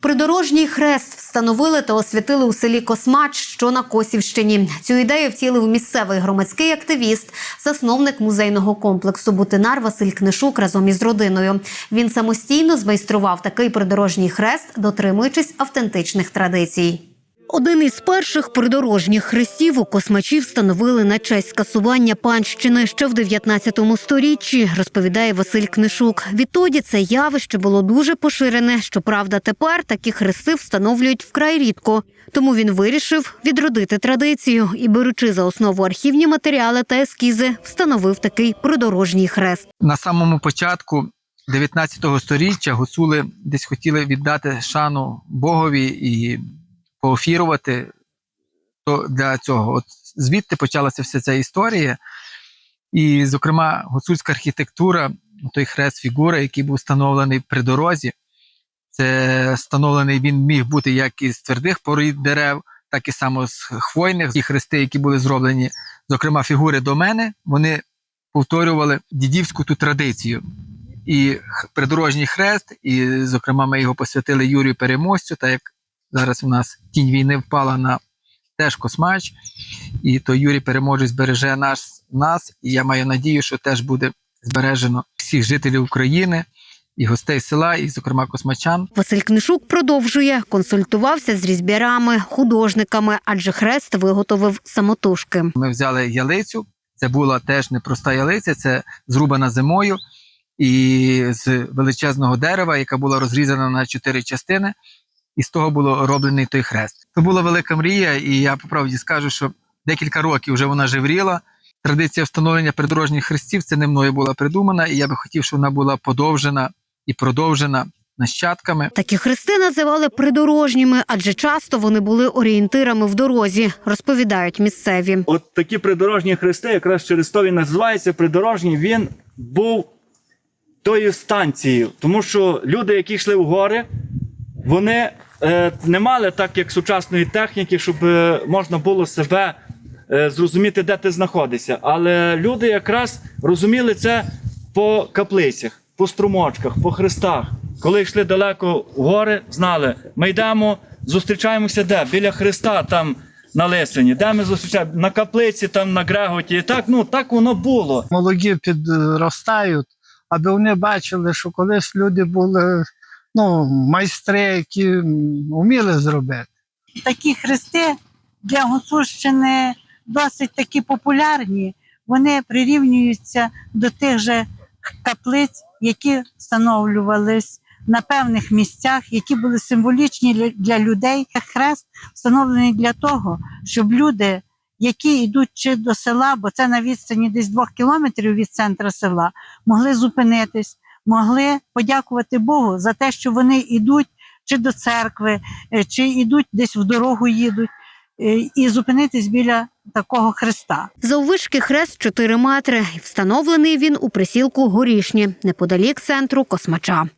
Придорожній хрест встановили та освятили у селі Космач, що на Косівщині. Цю ідею втілив місцевий громадський активіст, засновник музейного комплексу Бутинар Василь Книшук разом із родиною. Він самостійно змайстрував такий придорожній хрест, дотримуючись автентичних традицій. Один із перших придорожніх хрестів у космачі встановили на честь скасування панщини ще в 19 сторіччі, розповідає Василь Книшук. Відтоді це явище було дуже поширене. Щоправда, тепер такі хрести встановлюють вкрай рідко. Тому він вирішив відродити традицію і, беручи за основу архівні матеріали та ескізи, встановив такий придорожній хрест. на самому початку 19 століття гуцули десь хотіли віддати шану Богові і поофірувати то для цього. От звідти почалася вся ця історія. І, зокрема, гуцульська архітектура, той хрест фігура, який був встановлений при дорозі. Це встановлений він міг бути як із твердих порід дерев, так і само з хвойних. Ті хрести, які були зроблені, зокрема, фігури до мене, вони повторювали дідівську ту традицію. І придорожній хрест, і, зокрема, ми його посвятили Юрію Переможцю, так як зараз у нас тінь війни впала на теж космач, і то Юрій Переможець збереже нас, нас, і я маю надію, що теж буде збережено всіх жителів України і гостей села, і, зокрема, космачан. Василь Книшук продовжує консультувався з різьбярами, художниками, адже хрест виготовив самотужки. Ми взяли ялицю. Це була теж непроста ялиця, це зрубана зимою і з величезного дерева, яка була розрізана на чотири частини, і з того було роблений той хрест. Це була велика мрія, і я по правді скажу, що декілька років вже вона живріла. Традиція встановлення придорожніх хрестів це не мною була придумана, і я би хотів, щоб вона була подовжена і продовжена нащадками. Такі хрести називали придорожніми, адже часто вони були орієнтирами в дорозі, розповідають місцеві. От такі придорожні хрести, якраз через то він називається придорожній, він був тою станцією. Тому що люди, які йшли в гори, вони не мали так, як сучасної техніки, щоб е, можна було себе е, зрозуміти, де ти знаходишся. Але люди якраз розуміли це по каплицях, по струмочках, по хрестах. Коли йшли далеко в гори, знали, ми йдемо, зустрічаємося де? Біля хреста там на Лисині, де ми зустрічаємо? На каплиці, там на Греготі. І так, ну так воно було. молоді підростають, аби вони бачили, що колись люди були ну, майстри, які вміли зробити. такі хрести для Гуцульщини досить такі популярні. Вони прирівнюються до тих же каплиць, які встановлювались на певних місцях, які були символічні для- людей. Хрест встановлений для того, щоб люди, які йдуть чи до села, бо це на відстані десь двох кілометрів від центра села, могли зупинитись, могли подякувати Богу за те, що вони йдуть чи до церкви, е, чи йдуть десь в дорогу їдуть, е, і зупинитись біля такого хреста. Заввишки хрест 4 метри. Встановлений він у присілку горішні, неподалік центру космача.